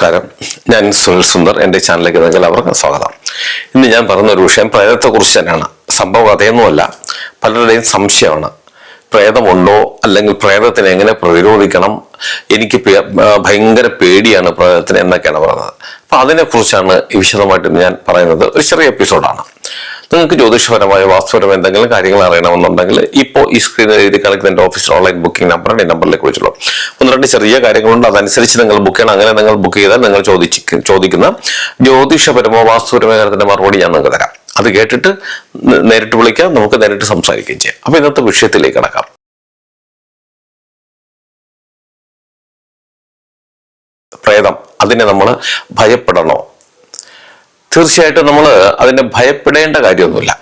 നമസ്കാരം. ഞാൻ സുനിൽ സുന്ദർ എന്റെ ചാനലിലേക്ക് നിങ്ങൾക്ക് എല്ലാവർക്കും സ്വാഗതം. ഇന്ന് ഞാൻ പറയുന്ന ഒരു വിഷയം പ്രേതത്തെക്കുറിച്ച് തന്നെയാണ്. സംഭവ കഥയൊന്നുമല്ല പലരുടെയും സംശയമാണ്. പ്രേതമുണ്ടോ? അല്ലെങ്കിൽ പ്രേതത്തിനെ എങ്ങനെ പ്രതിരോധിക്കണം? എനിക്ക് ഭയങ്കര പേടിയാണ് പ്രേതത്തിന് എന്നൊക്കെയാണ് പറയുന്നത്. അപ്പം അതിനെക്കുറിച്ചാണ് വിശദമായിട്ട് ഞാൻ പറയുന്നത്. ഒരു ചെറിയ എപ്പിസോഡാണ്. നിങ്ങൾക്ക് ജ്യോതിഷപരമായ വാസ്തുപരമായ എന്തെങ്കിലും കാര്യങ്ങൾ അറിയണമെന്നുണ്ടെങ്കിൽ ഇപ്പോൾ ഈ സ്ക്രീനിൽ എഴുതി കാണിക്കുന്ന എന്റെ ഓഫീസ് ഓൺലൈൻ ബുക്കിംഗ് നമ്പറാണ് ഈ നമ്പറിലേക്ക് വിളിച്ചുള്ളൂ ഒന്ന് രണ്ട് ചെറിയ കാര്യങ്ങളുണ്ട്. അതനുസരിച്ച് നിങ്ങൾ ബുക്ക് ചെയ്യണം. അങ്ങനെ നിങ്ങൾ ബുക്ക് ചെയ്താൽ നിങ്ങൾ ചോദിച്ച് ചോദിക്കുന്ന ജ്യോതിഷപരമോ വാസ്തുപരമോ കാര്യത്തിന്റെ മറുപടി ഞാൻ നിങ്ങൾക്ക് തരാം. അത് കേട്ടിട്ട് നേരിട്ട് വിളിക്കാം. നമുക്ക് നേരിട്ട് സംസാരിക്കുകയും ചെയ്യാം. അപ്പോൾ ഇന്നത്തെ വിഷയത്തിലേക്ക് കടക്കാം. പ്രേതം അതിനെ നമ്മൾ ഭയപ്പെടണോ? തീർച്ചയായിട്ടും നമ്മൾ അതിനെ ഭയപ്പെടേണ്ട കാര്യമൊന്നുമില്ല.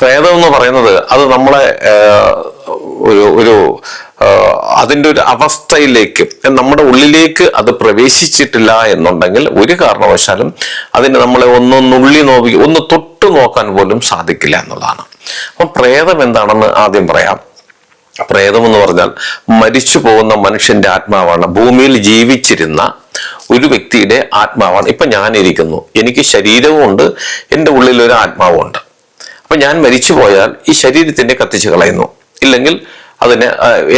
പ്രേതം എന്ന് പറയുന്നത് അത് നമ്മളെ ഒരു ഒരു അതിന്റെ ഒരു അവസ്ഥയിലേക്ക് നമ്മുടെ ഉള്ളിലേക്ക് അത് പ്രവേശിച്ചിട്ടില്ല എന്നുണ്ടെങ്കിൽ ഒരു കാരണവശാലും അതിനെ നമ്മളെ ഒന്നൊന്നുള്ളി നോക്കി ഒന്ന് തൊട്ട് നോക്കാൻ പോലും സാധിക്കില്ല എന്നുള്ളതാണ്. അപ്പം പ്രേതം എന്താണെന്ന് ആദ്യം പറയാം. പ്രേതം എന്ന് പറഞ്ഞാൽ മരിച്ചു പോകുന്ന മനുഷ്യന്റെ ആത്മാവാണ്. ഭൂമിയിൽ ജീവിച്ചിരുന്ന ഒരു വ്യക്തിയുടെ ആത്മാവാണ്. ഇപ്പൊ ഞാനിരിക്കുന്നു. എനിക്ക് ശരീരവും ഉണ്ട്. എന്റെ ഉള്ളിൽ ഒരു ആത്മാവും ഉണ്ട്. അപ്പൊ ഞാൻ മരിച്ചു പോയാൽ ഈ ശരീരത്തിന്റെ കത്തിച്ചു കളയുന്നു. ഇല്ലെങ്കിൽ അതിനെ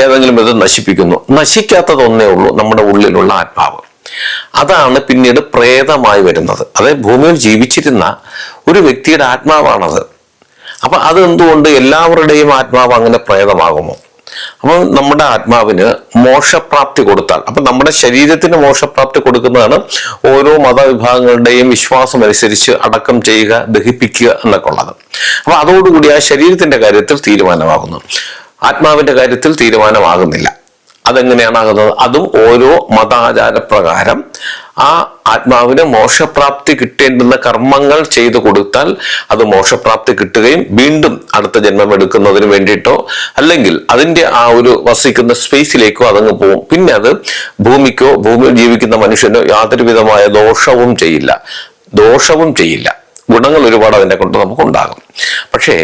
ഏതെങ്കിലും വിധം നശിപ്പിക്കുന്നു. നശിക്കാത്തതൊന്നേ ഉള്ളൂ നമ്മുടെ ഉള്ളിലുള്ള ആത്മാവ്. അതാണ് പിന്നീട് പ്രേതമായി വരുന്നത്. അതായത് ഭൂമിയിൽ ജീവിച്ചിരുന്ന ഒരു വ്യക്തിയുടെ ആത്മാവാണത്. അപ്പൊ അതെന്തുകൊണ്ട് എല്ലാവരുടെയും ആത്മാവ് അങ്ങനെ പ്രേതമാകുമോ അപ്പൊ നമ്മുടെ ആത്മാവിന് മോക്ഷപ്രാപ്തി കൊടുത്താൽ അപ്പൊ നമ്മുടെ ശരീരത്തിന് മോക്ഷപ്രാപ്തി കൊടുക്കുന്നതാണ് ഓരോ മതവിഭാഗങ്ങളുടെയും വിശ്വാസം അനുസരിച്ച് അടക്കം ചെയ്യുക ദഹിപ്പിക്കുക എന്നൊക്കെ ഉള്ളത്. അപ്പൊ അതോടുകൂടി ആ ശരീരത്തിന്റെ കാര്യത്തിൽ തീരുമാനമാകുന്നു. ആത്മാവിന്റെ കാര്യത്തിൽ തീരുമാനമാകുന്നില്ല. അതെങ്ങനെയാണ് ആകുന്നത്? അതും ഓരോ മതാചാരപ്രകാരം ആ ആത്മാവിന് മോക്ഷപ്രാപ്തി കിട്ടേണ്ടുന്ന കർമ്മങ്ങൾ ചെയ്തു കൊടുത്താൽ അത് മോക്ഷപ്രാപ്തി കിട്ടുകയും വീണ്ടും അടുത്ത ജന്മം എടുക്കുന്നതിന് വേണ്ടിയിട്ടോ അല്ലെങ്കിൽ അതിന്റെ ആ ഒരു വസിക്കുന്ന സ്പേസിലേക്കോ അതങ്ങ് പോകും പിന്നെ അത് ഭൂമിക്കോ ഭൂമിയിൽ ജീവിക്കുന്ന മനുഷ്യനോ യാതൊരു വിധമായ ദോഷവും ചെയ്യില്ല. ദോഷവും ചെയ്യില്ല. ഗുണങ്ങൾ ഒരുപാട് അതിനെ കൊണ്ട് നമുക്ക് ഉണ്ടാകും. പക്ഷേ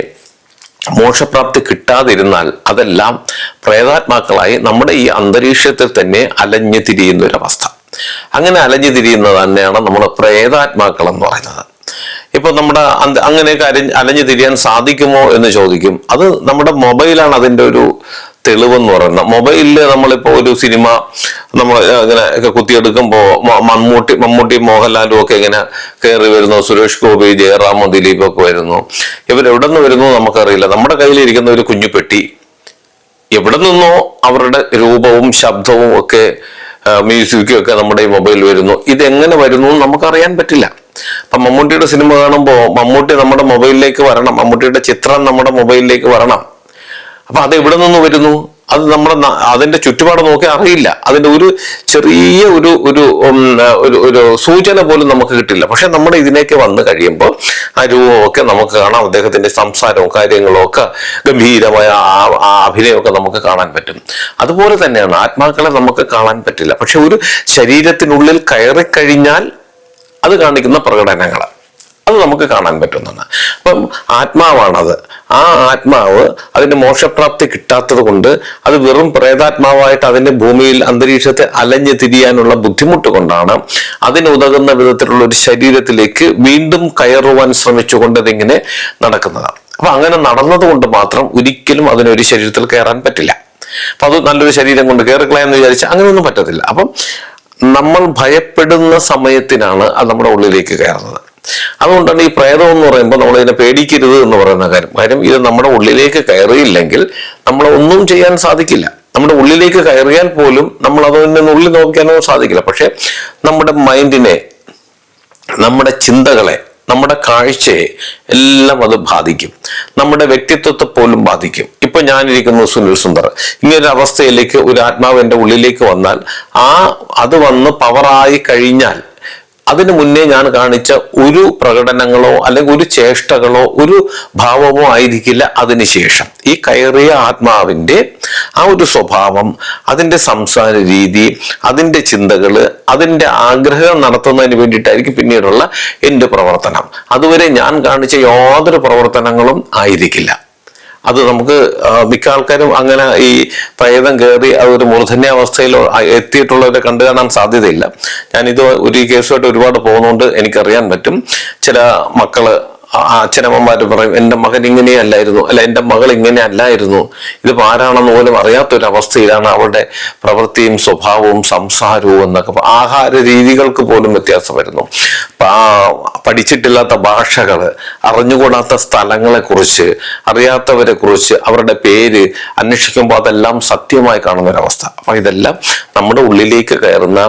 മോക്ഷപ്രാപ്തി കിട്ടാതിരുന്നാൽ അതെല്ലാം പ്രേതാത്മാക്കളായി നമ്മുടെ ഈ അന്തരീക്ഷത്തിൽ തന്നെ അലഞ്ഞു തിരിയുന്ന ഒരവസ്ഥ. അങ്ങനെ അലഞ്ഞു തിരിയുന്നത് തന്നെയാണ് നമ്മൾ പ്രേതാത്മാക്കൾ എന്ന് പറയുന്നത്. ഇപ്പൊ നമ്മുടെ അങ്ങനെയൊക്കെ അലഞ്ഞു തിരിയാൻ സാധിക്കുമോ എന്ന് ചോദിക്കും. അത് നമ്മുടെ മൊബൈലാണ് അതിന്റെ ഒരു തെളിവെന്ന് പറയുന്നത്. മൊബൈലിൽ നമ്മളിപ്പോ ഒരു സിനിമ നമ്മൾ ഇങ്ങനെ കുത്തിയെടുക്കുമ്പോ മമ്മൂട്ടി മമ്മൂട്ടി മോഹൻലാലും ഒക്കെ ഇങ്ങനെ കയറി വരുന്നു. സുരേഷ് ഗോപി ജയറാമോ ദിലീപ് ഒക്കെ വരുന്നു. ഇവരെവിടെ നിന്ന് വരുന്നു നമുക്കറിയില്ല. നമ്മുടെ കയ്യിലിരിക്കുന്ന ഒരു കുഞ്ഞു പെട്ടി. എവിടെ നിന്നോ അവരുടെ രൂപവും ശബ്ദവും ഒക്കെ മ്യൂസിക്കും ഒക്കെ നമ്മുടെ ഈ മൊബൈൽ വരുന്നു. ഇതെങ്ങനെ വരുന്നു നമുക്കറിയാൻ പറ്റില്ല. അപ്പൊ മമ്മൂട്ടിയുടെ സിനിമ കാണുമ്പോൾ മമ്മൂട്ടി നമ്മുടെ മൊബൈലിലേക്ക് വരണം. മമ്മൂട്ടിയുടെ ചിത്രം നമ്മുടെ മൊബൈലിലേക്ക് വരണം. അപ്പൊ അത് എവിടെ നിന്ന് വരുന്നു? അത് നമ്മുടെ അതിന്റെ ചുറ്റുപാട് നോക്കി അറിയില്ല. അതിന്റെ ഒരു ചെറിയ ഒരു ഒരു ഒരു സൂചന പോലും നമുക്ക് കിട്ടില്ല. പക്ഷെ നമ്മൾ ഇതിനേക്ക് വന്നു കഴിയുമ്പോൾ ആ രൂപമൊക്കെ നമുക്ക് കാണാം. അദ്ദേഹത്തിന്റെ സംസാരവും കാര്യങ്ങളും ഒക്കെ ഗംഭീരമായ ആ അഭിനയമൊക്കെ നമുക്ക് കാണാൻ പറ്റും. അതുപോലെ തന്നെയാണ് ആത്മാക്കളെ നമുക്ക് കാണാൻ പറ്റില്ല. പക്ഷെ ഒരു ശരീരത്തിനുള്ളിൽ കയറി കഴിഞ്ഞാൽ അത് കാണിക്കുന്ന പ്രകടനങ്ങൾ അത് നമുക്ക് കാണാൻ പറ്റുന്നതാണ്. അപ്പം ആത്മാവാണത്. ആ ആത്മാവ് അതിന്റെ മോക്ഷപ്രാപ്തി കിട്ടാത്തത് കൊണ്ട് അത് വെറും പ്രേതാത്മാവായിട്ട് അതിന്റെ ഭൂമിയിൽ അന്തരീക്ഷത്തെ അലഞ്ഞു തിരിയാനുള്ള ബുദ്ധിമുട്ട് കൊണ്ടാണ് അതിനുതകുന്ന വിധത്തിലുള്ള ഒരു ശരീരത്തിലേക്ക് വീണ്ടും കയറുവാൻ ശ്രമിച്ചുകൊണ്ട് ഇതിങ്ങനെ നടക്കുന്നതാണ്. അപ്പൊ അങ്ങനെ നടന്നതുകൊണ്ട് മാത്രം ഒരിക്കലും അതിനൊരു ശരീരത്തിൽ കയറാൻ പറ്റില്ല. അപ്പൊ അത് നല്ലൊരു ശരീരം കൊണ്ട് കയറിക്കളയാന്ന് വിചാരിച്ച് അങ്ങനെയൊന്നും പറ്റത്തില്ല. അപ്പം നമ്മൾ ഭയപ്പെടുന്ന സമയത്തിനാണ് അത് നമ്മുടെ ഉള്ളിലേക്ക് കയറുന്നത്. അതുകൊണ്ടാണ് ഈ പ്രേതം എന്ന് പറയുമ്പോൾ നമ്മൾ ഇതിനെ പേടിക്കരുത് എന്ന് പറയുന്ന കാര്യം. കാര്യം ഇത് നമ്മുടെ ഉള്ളിലേക്ക് കയറിയില്ലെങ്കിൽ നമ്മൾ ഒന്നും ചെയ്യാൻ സാധിക്കില്ല. നമ്മുടെ ഉള്ളിലേക്ക് കയറിയാൽ പോലും നമ്മൾ അതിന്റെ ഉള്ളിൽ നോക്കാനോ സാധിക്കില്ല. പക്ഷെ നമ്മുടെ മൈൻഡിനെ നമ്മുടെ ചിന്തകളെ നമ്മുടെ കാഴ്ചയെ എല്ലാം അത് ബാധിക്കും. നമ്മുടെ വ്യക്തിത്വത്തെ പോലും ബാധിക്കും. ഇപ്പൊ ഞാനിരിക്കുന്നു സുനിൽ സുന്ദർ. ഇങ്ങനൊരു അവസ്ഥയിലേക്ക് ഒരു ആത്മാവ് എന്റെ ഉള്ളിലേക്ക് വന്നാൽ ആ അത് വന്ന് പവറായി കഴിഞ്ഞാൽ അതിനു മുന്നേ ഞാൻ കാണിച്ച ഒരു പ്രകടനങ്ങളോ അല്ലെങ്കിൽ ഒരു ചേഷ്ടകളോ ഒരു ഭാവമോ ആയിരിക്കില്ല അതിനുശേഷം ഈ കയറിയ ആത്മാവിന്റെ ആ ഒരു സ്വഭാവം അതിന്റെ സംസാര രീതി അതിന്റെ ചിന്തകൾ അതിന്റെ ആഗ്രഹം നടത്തുന്നതിന് വേണ്ടിയിട്ടായിരിക്കും പിന്നീടുള്ള എന്റെ പ്രവർത്തനം. അതുവരെ ഞാൻ കാണിച്ച യാതൊരു പ്രവർത്തനങ്ങളും ആയിരിക്കില്ല. അത് നമുക്ക് മിക്ക ആൾക്കാരും അങ്ങനെ ഈ പ്രേതം കയറി അതൊരു മൂർധന്യാവസ്ഥയിൽ എത്തിയിട്ടുള്ളവരെ കണ്ടു കാണാൻ സാധ്യതയില്ല. ഞാനിത് ഒരു കേസുമായിട്ട് ഒരുപാട് പോകുന്നുണ്ട്. എനിക്കറിയാൻ പറ്റും. ചില മക്കൾ ആ അച്ഛനമ്മമാര് പറയും എന്റെ മകൻ ഇങ്ങനെയല്ലായിരുന്നു. അല്ല എന്റെ മകൾ ഇങ്ങനെ അല്ലായിരുന്നു ഇത് ആരാണെന്ന് പോലും അറിയാത്തൊരവസ്ഥയിലാണ് അവളുടെ പ്രവൃത്തിയും സ്വഭാവവും സംസാരവും എന്നൊക്കെ ആഹാര രീതികൾക്ക് പോലും വ്യത്യാസം വരുന്നു. പഠിച്ചിട്ടില്ലാത്ത ഭാഷകൾ അറിഞ്ഞുകൂടാത്ത സ്ഥലങ്ങളെ കുറിച്ച് അറിയാത്തവരെ കുറിച്ച് അവരുടെ പേര് അന്വേഷിക്കുമ്പോൾ അതെല്ലാം സത്യമായി കാണുന്ന ഒരവസ്ഥ അപ്പൊ ഇതെല്ലാം നമ്മുടെ ഉള്ളിലേക്ക് കയറുന്ന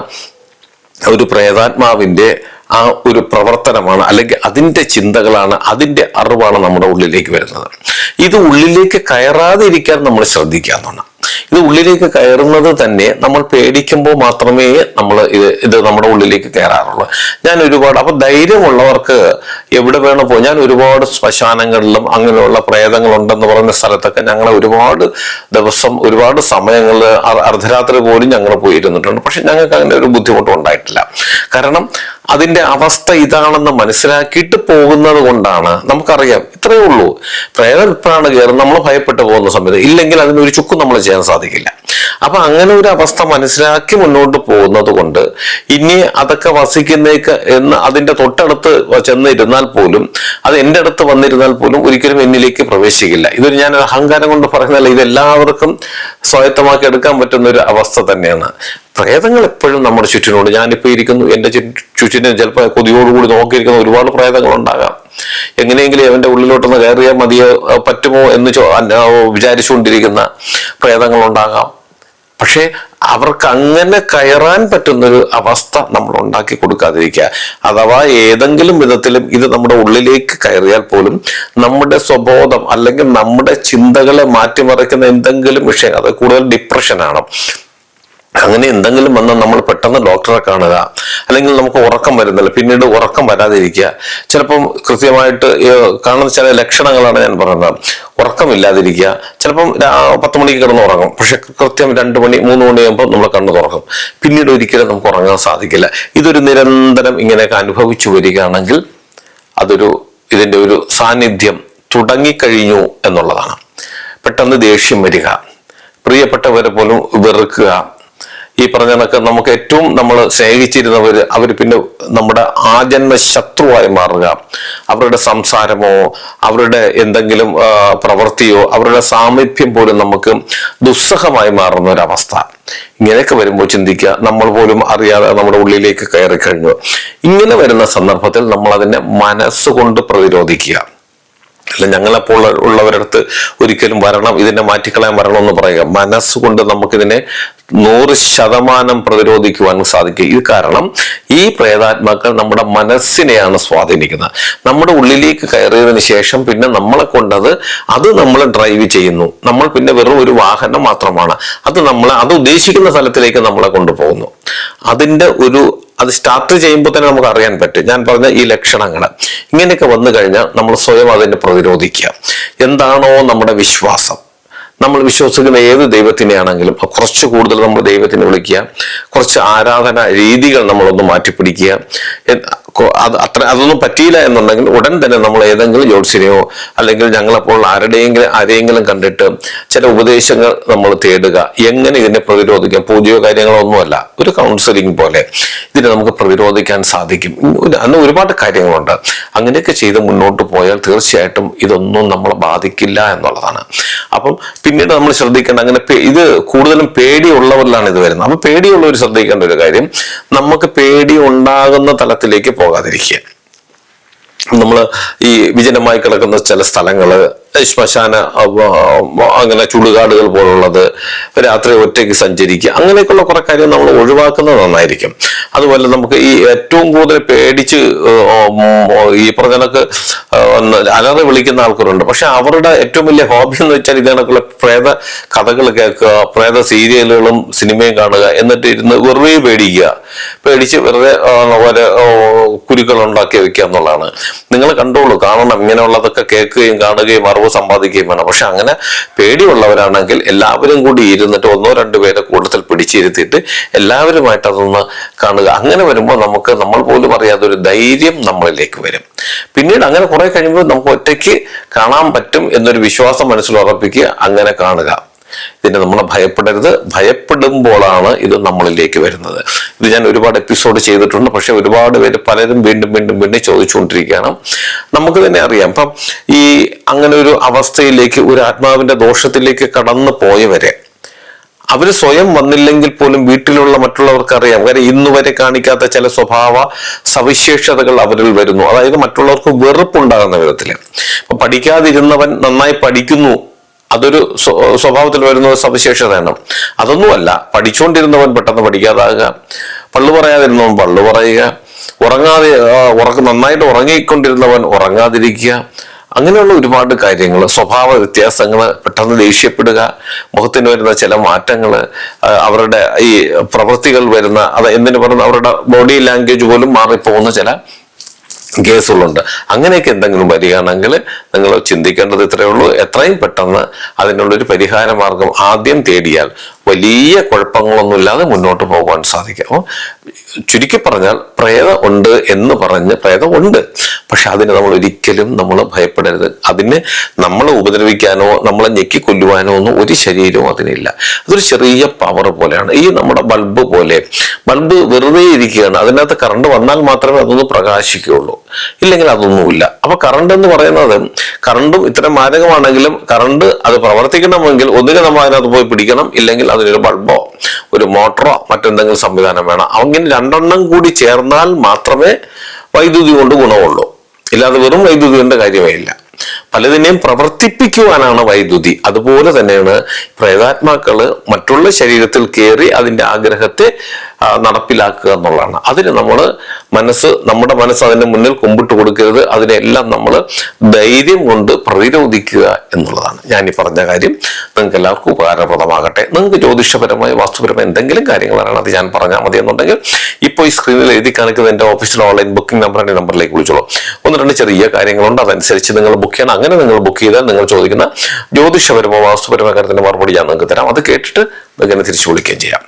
ഒരു പ്രേതാത്മാവിന്റെ ആ ഒരു പ്രവർത്തനമാണ് അല്ലെങ്കിൽ അതിന്റെ ചിന്തകളാണ് അതിന്റെ അറിവാണ് നമ്മുടെ ഉള്ളിലേക്ക് വരുന്നത്. ഇത് ഉള്ളിലേക്ക് കയറാതെ ഇരിക്കാൻ നമ്മൾ ശ്രദ്ധിക്കുക ഇത് ഉള്ളിലേക്ക് കയറുന്നത് തന്നെ നമ്മൾ പേടിക്കുമ്പോൾ മാത്രമേ നമ്മൾ ഇത് ഇത് നമ്മുടെ ഉള്ളിലേക്ക് കയറാറുള്ളൂ. ഞാൻ ഒരുപാട് അപ്പൊ ധൈര്യമുള്ളവർക്ക് എവിടെ വേണം പോകും ഞാൻ ഒരുപാട് ശ്മശാനങ്ങളിലും അങ്ങനെയുള്ള പ്രേതങ്ങളുണ്ടെന്ന് പറയുന്ന സ്ഥലത്തൊക്കെ ഞങ്ങൾ ഒരുപാട് ദിവസം ഒരുപാട് സമയങ്ങളിൽ അർദ്ധരാത്രി പോലും ഞങ്ങൾ പോയിരുന്നിട്ടുണ്ട്. പക്ഷെ ഞങ്ങൾക്ക് അങ്ങനെ ഒരു ബുദ്ധിമുട്ടും ഉണ്ടായിട്ടില്ല. കാരണം അതിന്റെ അവസ്ഥ ഇതാണെന്ന് മനസ്സിലാക്കിയിട്ട് പോകുന്നത് കൊണ്ടാണ് നമുക്കറിയാം. ഇത്രയേ ഉള്ളൂ. പ്രേതം ഇപ്പോഴാണ് കയറുന്നത്. നമ്മൾ ഭയപ്പെട്ടു പോകുന്ന സമയത്ത് ഇല്ലെങ്കിൽ അതിനൊരു ചുക്കും നമ്മൾ ചെയ്യാൻ സാധിക്കില്ല. അപ്പൊ അങ്ങനെ ഒരു അവസ്ഥ മനസ്സിലാക്കി മുന്നോട്ട് പോകുന്നത് കൊണ്ട് ഇനി അതൊക്കെ വസിക്കുന്നേക്ക് എന്ന് അതിന്റെ തൊട്ടടുത്ത് ചെന്നിരുന്നാൽ പോലും അത് എന്റെ അടുത്ത് വന്നിരുന്നാൽ പോലും ഒരിക്കലും എന്നിലേക്ക് പ്രവേശിക്കില്ല. ഇതൊരു ഞാൻ അഹങ്കാരം കൊണ്ട് പറയുന്നതല്ല ഇത് എല്ലാവർക്കും സ്വായത്തമാക്കി എടുക്കാൻ പറ്റുന്ന ഒരു അവസ്ഥ തന്നെയാണ്. പ്രേതങ്ങൾ എപ്പോഴും നമ്മുടെ ചുറ്റിനോട് ഞാനിപ്പോ ഇരിക്കുന്നു എന്റെ ചുറ്റ് ചുറ്റിനെ ചിലപ്പോൾ കൊതിയോടുകൂടി നോക്കിയിരിക്കുന്ന ഒരുപാട് പ്രേതങ്ങൾ ഉണ്ടാകാം. എങ്ങനെയെങ്കിലും അവന്റെ ഉള്ളിലോട്ടൊന്ന് കയറിയാൽ മതിയോ പറ്റുമോ എന്ന് വിചാരിച്ചുകൊണ്ടിരിക്കുന്ന പ്രേതങ്ങൾ ഉണ്ടാകാം. പക്ഷേ അവർക്ക് അങ്ങനെ കയറാൻ പറ്റുന്നൊരു അവസ്ഥ നമ്മൾ ഉണ്ടാക്കി കൊടുക്കാതിരിക്കുക. അഥവാ ഏതെങ്കിലും വിധത്തിലും ഇത് നമ്മുടെ ഉള്ളിലേക്ക് കയറിയാൽ പോലും നമ്മുടെ സ്വബോധം അല്ലെങ്കിൽ നമ്മുടെ ചിന്തകളെ മാറ്റിമറിക്കുന്ന എന്തെങ്കിലും വിഷയം അത് കൂടുതൽ ഡിപ്രഷനാണ് അങ്ങനെ എന്തെങ്കിലും വന്നാൽ നമ്മൾ പെട്ടെന്ന് ഡോക്ടറെ കാണുക. അല്ലെങ്കിൽ നമുക്ക് ഉറക്കം വരുന്നില്ല. പിന്നീട് ഉറക്കം വരാതിരിക്കുക. ചിലപ്പം കൃത്യമായിട്ട് കാണുന്ന ചില ലക്ഷണങ്ങളാണ് ഞാൻ പറയുന്നത്. ഉറക്കമില്ലാതിരിക്കുക. ചിലപ്പം പത്ത് മണിക്ക് കിടന്ന് ഉറങ്ങും. പക്ഷെ കൃത്യം രണ്ട് മണി മൂന്ന് മണിയാകുമ്പോൾ നമ്മൾ കണ്ണു തുറക്കും. പിന്നീട് ഒരിക്കലും നമുക്ക് ഉറങ്ങാൻ സാധിക്കില്ല. ഇതൊരു നിരന്തരം ഇങ്ങനെയൊക്കെ അനുഭവിച്ചു വരികയാണെങ്കിൽ അതൊരു ഇതിന്റെ ഒരു സാന്നിധ്യം തുടങ്ങിക്കഴിഞ്ഞു എന്നുള്ളതാണ്. പെട്ടെന്ന് ദേഷ്യം വരിക. പ്രിയപ്പെട്ടവരെ പോലും വെറുക്കുക. ഈ പറഞ്ഞ കണക്ക് നമുക്ക് ഏറ്റവും നമ്മൾ സ്നേഹിച്ചിരുന്നവർ അവർ പിന്നെ നമ്മുടെ ആജന്മ ശത്രുവായി മാറുക. അവരുടെ സംസാരമോ അവരുടെ എന്തെങ്കിലും പ്രവൃത്തിയോ അവരുടെ സാമീപ്യം പോലും നമുക്ക് ദുസ്സഹമായി മാറുന്ന ഒരവസ്ഥ. ഇങ്ങനെയൊക്കെ വരുമ്പോൾ ചിന്തിക്കുക നമ്മൾ പോലും അറിയാതെ നമ്മുടെ ഉള്ളിലേക്ക് കയറി കഴിഞ്ഞു ഇങ്ങനെ വരുന്ന സന്ദർഭത്തിൽ നമ്മൾ അതിനെ മനസ്സുകൊണ്ട് പ്രതിരോധിക്കുക. അല്ല ഞങ്ങളെപ്പോൾ ഉള്ളവരടുത്ത് ഒരിക്കലും വരണം ഇതിനെ മാറ്റിക്കളയാൻ വരണം എന്ന് പറയുക. മനസ്സുകൊണ്ട് നമുക്കിതിനെ നൂറ് ശതമാനം പ്രതിരോധിക്കുവാൻ സാധിക്കും. ഇത് കാരണം ഈ പ്രേതാത്മാക്കൾ നമ്മുടെ മനസ്സിനെയാണ് സ്വാധീനിക്കുന്നത്. നമ്മുടെ ഉള്ളിലേക്ക് കയറിയതിനു ശേഷം പിന്നെ നമ്മളെ കൊണ്ടത് അത് നമ്മൾ ഡ്രൈവ് ചെയ്യുന്നു. നമ്മൾ പിന്നെ വെറും ഒരു വാഹനം മാത്രമാണ്. അത് നമ്മളെ അത് ഉദ്ദേശിക്കുന്ന സ്ഥലത്തിലേക്ക് നമ്മളെ കൊണ്ടുപോകുന്നു. അതിന്റെ ഒരു അത് സ്റ്റാർട്ട് ചെയ്യുമ്പോൾ തന്നെ നമുക്ക് അറിയാൻ പറ്റും. ഞാൻ പറഞ്ഞ ഈ ലക്ഷണങ്ങൾ ഇങ്ങനെയൊക്കെ വന്നു കഴിഞ്ഞാൽ നമ്മൾ സ്വയം അതിനെ പ്രതിരോധിക്കുക. എന്താണോ നമ്മുടെ വിശ്വാസം. നമ്മൾ വിശ്വസിക്കുന്ന ഏത് ദൈവത്തിനെയാണെങ്കിലും കുറച്ച് കൂടുതൽ നമ്മൾ ദൈവത്തിനെ വിളിക്കുക. കുറച്ച് ആരാധന രീതികൾ നമ്മളൊന്ന് മാറ്റിപ്പിടിക്കുക. അത് അത്ര അതൊന്നും പറ്റിയില്ല എന്നുണ്ടെങ്കിൽ ഉടൻ തന്നെ നമ്മൾ ഏതെങ്കിലും ജ്യോത്സ്യനെയോ അല്ലെങ്കിൽ ഞങ്ങളപ്പോൾ ആരുടെയെങ്കിലും ആരെയെങ്കിലും കണ്ടിട്ട് ചില ഉപദേശങ്ങൾ നമ്മൾ തേടുക. എങ്ങനെ ഇതിനെ പ്രതിരോധിക്കാം? പൂജയോ കാര്യങ്ങളോ ഒന്നുമല്ല. ഒരു കൗൺസിലിംഗ് പോലെ ഇതിനെ നമുക്ക് പ്രതിരോധിക്കാൻ സാധിക്കും. അന്ന് ഒരുപാട് കാര്യങ്ങളുണ്ട്. അങ്ങനെയൊക്കെ ചെയ്ത് മുന്നോട്ട് പോയാൽ തീർച്ചയായിട്ടും ഇതൊന്നും നമ്മളെ ബാധിക്കില്ല എന്നുള്ളതാണ്. അപ്പം പിന്നീട് നമ്മൾ ശ്രദ്ധിക്കേണ്ട അങ്ങനെ ഇത് കൂടുതലും പേടിയുള്ളവരിലാണ് ഇത് വരുന്നത്. അപ്പൊ പേടിയുള്ളവർ ശ്രദ്ധിക്കേണ്ട ഒരു കാര്യം നമുക്ക് പേടി ഉണ്ടാകുന്ന തലത്തിലേക്ക് പോകാതിരിക്കുക. നമ്മൾ ഈ വിജനമായി കിടക്കുന്ന ചില സ്ഥലങ്ങൾ ശ്മശാന അങ്ങനെ ചുടുകാടുകൾ പോലുള്ളത് രാത്രി ഒറ്റയ്ക്ക് സഞ്ചരിക്കുക അങ്ങനെയൊക്കെയുള്ള കുറെ കാര്യം നമ്മൾ ഒഴിവാക്കുന്നത് നന്നായിരിക്കും. അതുപോലെ നമുക്ക് ഈ ഏറ്റവും കൂടുതൽ പേടിച്ച് ഈ പ്രജനക്ക് അലറി വിളിക്കുന്ന ആൾക്കാരുണ്ട്. പക്ഷെ അവരുടെ ഏറ്റവും വലിയ ഹോബി എന്ന് വെച്ചാൽ ഇതേക്കുള്ള പ്രേത കഥകൾ കേൾക്കുക പ്രേത സീരിയലുകളും സിനിമയും കാണുക എന്നിട്ട് ഇരുന്ന് വെറുതെ പേടിക്കുക. പേടിച്ച് വെറുതെ ഓരോ കുരുക്കൾ ഉണ്ടാക്കി വെക്കുക എന്നുള്ളതാണ്. നിങ്ങൾ കണ്ടോളൂ കാണണം ഇങ്ങനെയുള്ളതൊക്കെ കേൾക്കുകയും കാണുകയും അറിവ് സമ്പാദിക്കുകയും വേണം. പക്ഷെ അങ്ങനെ പേടിയുള്ളവരാണെങ്കിൽ എല്ലാവരും കൂടി ഇരുന്നിട്ട് ഒന്നോ രണ്ടു പേരെ കൂടുതൽ പിടിച്ചിരുത്തിയിട്ട് എല്ലാവരുമായിട്ട് അതൊന്ന് കാണുക. അങ്ങനെ വരുമ്പോൾ നമുക്ക് നമ്മൾ പോലും അറിയാതെ ഒരു ധൈര്യം നമ്മളിലേക്ക് വരും. പിന്നീട് അങ്ങനെ കുറെ കഴിയുമ്പോൾ നമുക്ക് ഒറ്റയ്ക്ക് കാണാൻ പറ്റും എന്നൊരു വിശ്വാസം മനസ്സിൽ ഉറപ്പിക്കുക അങ്ങനെ കാണുക. ഇതിനെ നമ്മൾ ഭയപ്പെടരുത്. ഭയപ്പെടുമ്പോഴാണ് ഇത് നമ്മളിലേക്ക് വരുന്നത്. ഇത് ഞാൻ ഒരുപാട് എപ്പിസോഡ് ചെയ്തിട്ടുണ്ട്. പക്ഷെ ഒരുപാട് പേര് പലരും വീണ്ടും വീണ്ടും വീണ്ടും ചോദിച്ചുകൊണ്ടിരിക്കുകയാണ്. നമുക്ക് തന്നെ അറിയാം. അപ്പം ഈ അങ്ങനെ ഒരു അവസ്ഥയിലേക്ക് ഒരു ആത്മാവിന്റെ ദോഷത്തിലേക്ക് കടന്നു പോയവരെ അവർ സ്വയം വന്നില്ലെങ്കിൽ പോലും വീട്ടിലുള്ള മറ്റുള്ളവർക്ക് അറിയാം. കാര്യം ഇന്ന് വരെ കാണിക്കാത്ത ചില സ്വഭാവ സവിശേഷതകൾ അവരിൽ വരുന്നു. അതായത് മറ്റുള്ളവർക്ക് വെറുപ്പുണ്ടാകുന്ന വിധത്തിൽ പഠിക്കാതിരുന്നവൻ നന്നായി പഠിക്കുന്നു അതൊരു സ്വഭാവത്തിൽ വരുന്ന സവിശേഷതയാണ് അതൊന്നുമല്ല പഠിച്ചുകൊണ്ടിരുന്നവൻ പെട്ടെന്ന് പഠിക്കാതാകുക. പള്ളു പറയാതിരുന്നവൻ പള്ളു പറയുക. ഉറങ്ങാതെ ഉറക്ക നന്നായിട്ട് ഉറങ്ങിക്കൊണ്ടിരുന്നവൻ ഉറങ്ങാതിരിക്കുക. അങ്ങനെയുള്ള ഒരുപാട് കാര്യങ്ങൾ സ്വഭാവ വ്യത്യാസങ്ങൾ പെട്ടെന്ന് ദേഷ്യപ്പെടുക മുഖത്തിന് വരുന്ന ചില മാറ്റങ്ങൾ അവരുടെ ഈ പ്രവൃത്തികൾ വരുന്ന അത് എന്തിനു പറയുന്ന അവരുടെ ബോഡി ലാംഗ്വേജ് പോലും മാറിപ്പോകുന്ന ചില കേസുകളുണ്ട്. അങ്ങനെയൊക്കെ എന്തെങ്കിലും വരികയാണെങ്കിൽ നിങ്ങൾ ചിന്തിക്കേണ്ടത് ഇത്രയേ ഉള്ളൂ. എത്രയും പെട്ടെന്ന് അതിനുള്ളൊരു പരിഹാര മാർഗം ആദ്യം തേടിയാൽ വലിയ കുഴപ്പങ്ങളൊന്നുമില്ലാതെ മുന്നോട്ട് പോകാൻ സാധിക്കും. ചുരുക്കി പറഞ്ഞാൽ പ്രേതം ഉണ്ട് എന്ന് പറഞ്ഞ് പ്രേതം ഉണ്ട്. പക്ഷെ അതിനെ നമ്മൾ ഒരിക്കലും നമ്മൾ ഭയപ്പെടരുത്. അതിന് നമ്മൾ ഉപദ്രവിക്കാനോ നമ്മളെ ഞെക്കിക്കൊല്ലുവാനോ ഒന്നും ഒരു ശരീരവും അതിനില്ല. അതൊരു ചെറിയ പവർ പോലെയാണ്. ഈ നമ്മുടെ ബൾബ് പോലെ. ബൾബ് വെറുതെ ഇരിക്കുകയാണ്. അതിനകത്ത് കറണ്ട് വന്നാൽ മാത്രമേ അതൊന്ന് പ്രകാശിക്കുകയുള്ളൂ. ഇല്ലെങ്കിൽ അതൊന്നുമില്ല. അപ്പൊ കറണ്ട് എന്ന് പറയുന്നത് കറണ്ടും ഇത്ര മാരകമാണെങ്കിലും കറണ്ട് അത് പ്രവർത്തിക്കണമെങ്കിൽ ഒന്നുകിൽ നമ്മൾ അതിനകത്ത് പോയി പിടിക്കണം. ഇല്ലെങ്കിൽ അതിനൊരു ബൾബോ ഒരു മോട്ടറോ മറ്റെന്തെങ്കിലും സംവിധാനം വേണം. അങ്ങനെ രണ്ടെണ്ണം കൂടി ചേർന്നാൽ മാത്രമേ വൈദ്യുതി കൊണ്ട് ഗുണമുള്ളൂ. ഇല്ലാതെ വെറും വൈദ്യുതി കൊണ്ട് ഇല്ല. പലതിനെയും പ്രവർത്തിപ്പിക്കുവാനാണ് വൈദ്യുതി. അതുപോലെ തന്നെയാണ് പ്രേതാത്മാക്കൾ മറ്റുള്ള ശരീരത്തിൽ കയറി അതിന്റെ ആഗ്രഹത്തെ നടപ്പിലാക്കുക എന്നുള്ളതാണ്. അതിന് നമ്മൾ മനസ്സ് നമ്മുടെ മനസ്സ് അതിന്റെ മുന്നിൽ കുമ്പിട്ട് കൊടുക്കരുത്. അതിനെല്ലാം നമ്മൾ ധൈര്യം കൊണ്ട് പ്രതിരോധിക്കുക എന്നുള്ളതാണ്. ഞാൻ ഈ പറഞ്ഞ കാര്യം നിങ്ങൾക്ക് എല്ലാവർക്കും ഉപകാരപ്രദമാകട്ടെ. നിങ്ങൾക്ക് ജ്യോതിഷപരമായി വാസ്തുപരമായ എന്തെങ്കിലും കാര്യങ്ങൾ അറിയണം അത് ഞാൻ പറഞ്ഞാൽ മതി എന്നുണ്ടെങ്കിൽ ഇപ്പോൾ ഈ സ്ക്രീനിൽ എഴുതി കാണിക്കുന്ന എന്റെ ഓഫീസിലെ ഓൺലൈൻ ബുക്കിംഗ് നമ്പർ എന്റെ നമ്പറിലേക്ക് വിളിച്ചോളൂ. ഒന്ന് രണ്ട് ചെറിയ കാര്യങ്ങളുണ്ട് അതനുസരിച്ച് നിങ്ങൾ ബുക്ക് ചെയ്യണം. അങ്ങനെ നിങ്ങൾ ബുക്ക് ചെയ്താൽ നിങ്ങൾ ചോദിക്കുന്ന ജ്യോതിഷപരമോ വാസ്തുപരമോ കാര്യത്തിന്റെ മറുപടി ഞാൻ നിങ്ങൾക്ക് തരാം. അത് കേട്ടിട്ട് ഇങ്ങനെ തിരിച്ചു വിളിക്കുകയും ചെയ്യാം.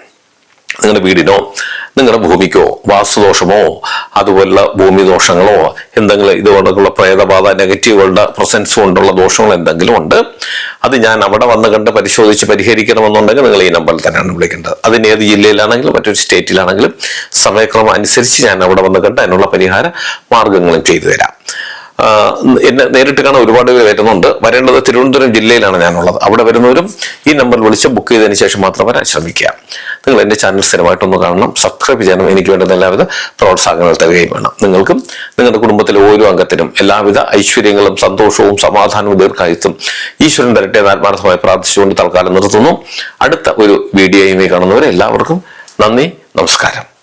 നിങ്ങളുടെ വീടിനോ നിങ്ങളുടെ ഭൂമിക്കോ വാസ്തുദോഷമോ അതുപോലുള്ള ഭൂമി ദോഷങ്ങളോ എന്തെങ്കിലും ഇതുകൊണ്ടുള്ള പ്രേതബാധ നെഗറ്റീവുകളുടെ പ്രസൻസ് കൊണ്ടുള്ള ദോഷങ്ങൾ എന്തെങ്കിലും ഉണ്ട് അത് ഞാൻ അവിടെ വന്ന് കണ്ട് പരിശോധിച്ച് പരിഹരിക്കണമെന്നുണ്ടെങ്കിൽ നിങ്ങൾ ഈ നമ്പറിൽ തന്നെയാണ് വിളിക്കേണ്ടത്. അതിന് ഏത് ജില്ലയിലാണെങ്കിലും മറ്റൊരു സ്റ്റേറ്റിലാണെങ്കിലും സമയക്രമം അനുസരിച്ച് ഞാൻ അവിടെ വന്ന് കണ്ട് അതിനുള്ള പരിഹാര മാർഗങ്ങളും ചെയ്തു തരാം. എന്നെ നേരിട്ട് കാണാൻ ഒരുപാട് പേര് വരുന്നുണ്ട്. വരേണ്ടത് തിരുവനന്തപുരം ജില്ലയിലാണ് ഞാനുള്ളത്. അവിടെ വരുന്നവരും ഈ നമ്പർ വിളിച്ച് ബുക്ക് ചെയ്തതിന് ശേഷം മാത്രം വരാൻ ശ്രമിക്കുക. നിങ്ങൾ എന്റെ ചാനൽ സ്ഥിരമായിട്ടൊന്ന് കാണണം. സബ്സ്ക്രൈബ് ചെയ്യണം. എനിക്ക് വേണ്ടുന്ന എല്ലാവിധ പ്രോത്സാഹനങ്ങൾ തരികയും വേണം. നിങ്ങൾക്കും നിങ്ങളുടെ കുടുംബത്തിലെ ഓരോ അംഗത്തിനും എല്ലാവിധ ഐശ്വര്യങ്ങളും സന്തോഷവും സമാധാനവും ദീർഘായുത്തും ഈശ്വരൻ തരട്ടെ ആത്മാർത്ഥമായി പ്രാർത്ഥിച്ചുകൊണ്ട് തൽക്കാലം നിർത്തുന്നു. അടുത്ത ഒരു വീഡിയോയുമായി കാണുന്നവരെ എല്ലാവർക്കും നന്ദി നമസ്കാരം.